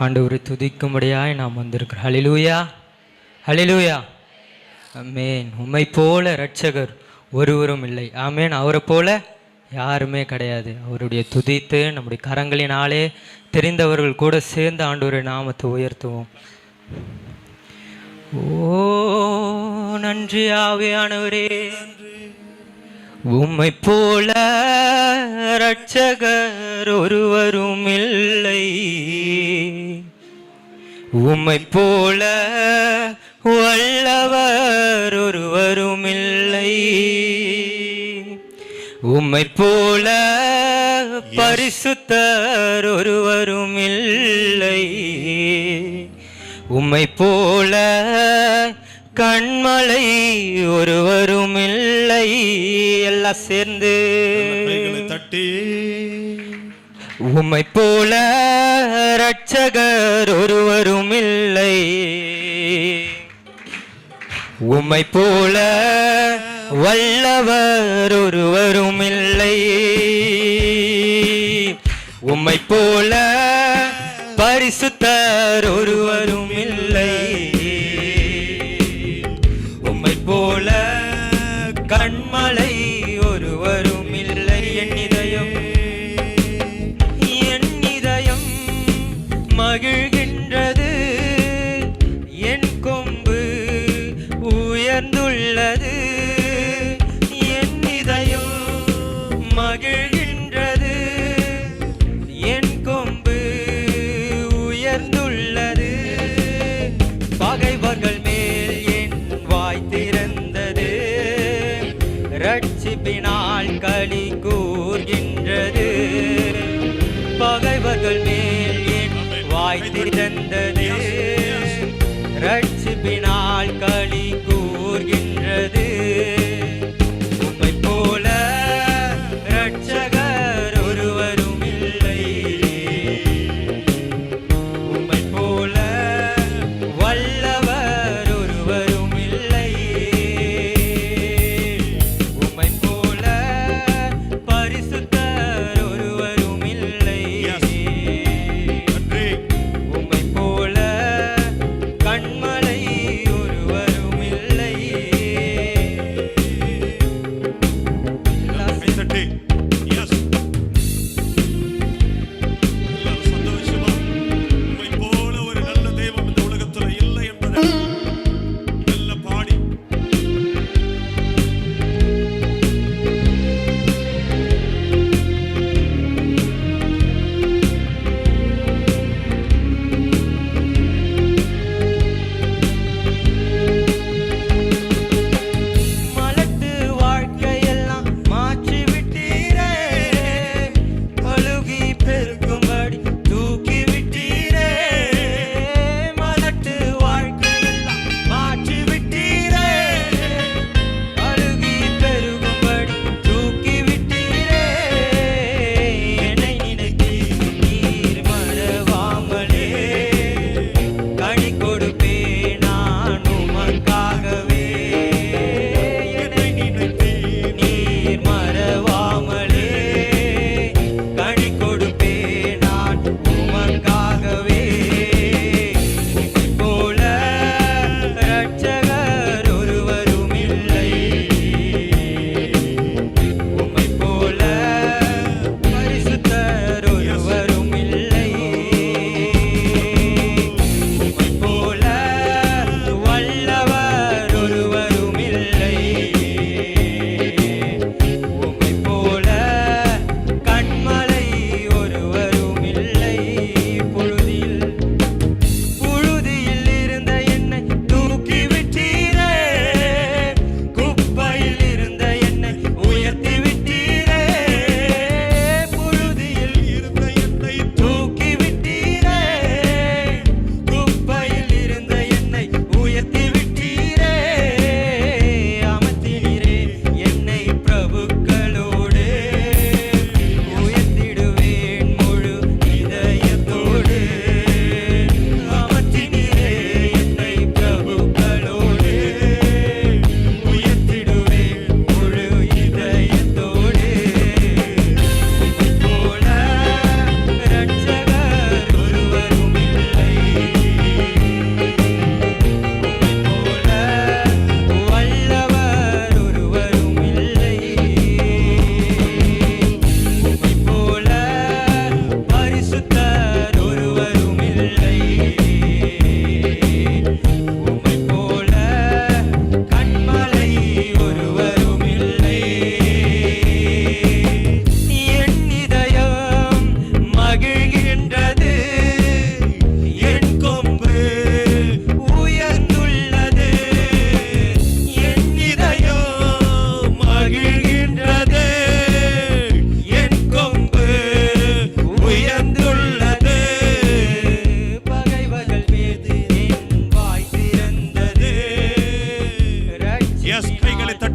ஆண்டவரை துதிக்கும்படியாய் நாம் வந்திருக்கிறோம். ஹலிலூயா ஹலிலூயா அமேன் உம்மை போல ரட்சகர் ஒருவரும் இல்லை. ஆமேன் அவரை போல யாருமே கிடையாது. அவருடைய துதித்து நம்முடைய கரங்களினாலே தெரிந்தவர்கள் கூட சேர்ந்து ஆண்டவரை நாமத்தை உயர்த்துவோம். ஓ நன்றி ஆவியானவரே. உம்மை போல ரட்சகர் ஒருவரும் இல்லை. உம்மை போல வல்லவர் ஒருவரும் இல்லை. உம்மை போல பரிசுத்தர் ஒருவரும் இல்லை. உம்மை போல கண்மலை ஒருவரும் இல்லை. எல்லாம் சேர்ந்து தட்டி உம்மை போல இரட்சகர் ஒருவரும் இல்லை. உம்மை போல வல்லவர் ஒருவரும் இல்லை. உம்மை போல பரிசுத்தர் ஒருவரும் இல்லை. ரட்சிப்பினால் களி கூர்கின்றது. பகைவர்கள் மேல் என் வாய் திறந்தது. ரட்சிப்பினால் களி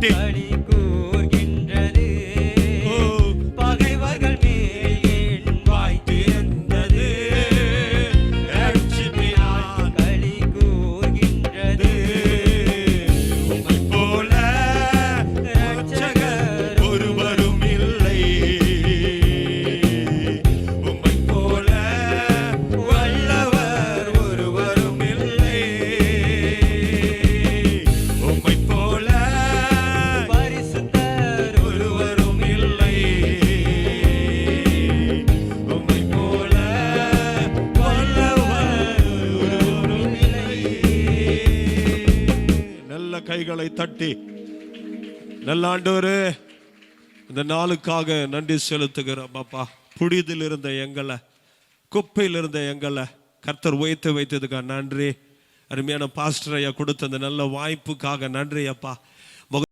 day. தட்டி நல்ல ஆண்டவரே இந்த நாளுக்காக நன்றி செலுத்துகிறோம் அப்பா. புடிதில் இருந்த எங்களை குப்பையில் இருந்த எங்களை கர்த்தர் உயர்த்து வைத்ததுக்காக நன்றி. அருமையான பாஸ்டர் ஐயா கொடுத்த அந்த நல்ல வாய்ப்புக்காக நன்றி அப்பா.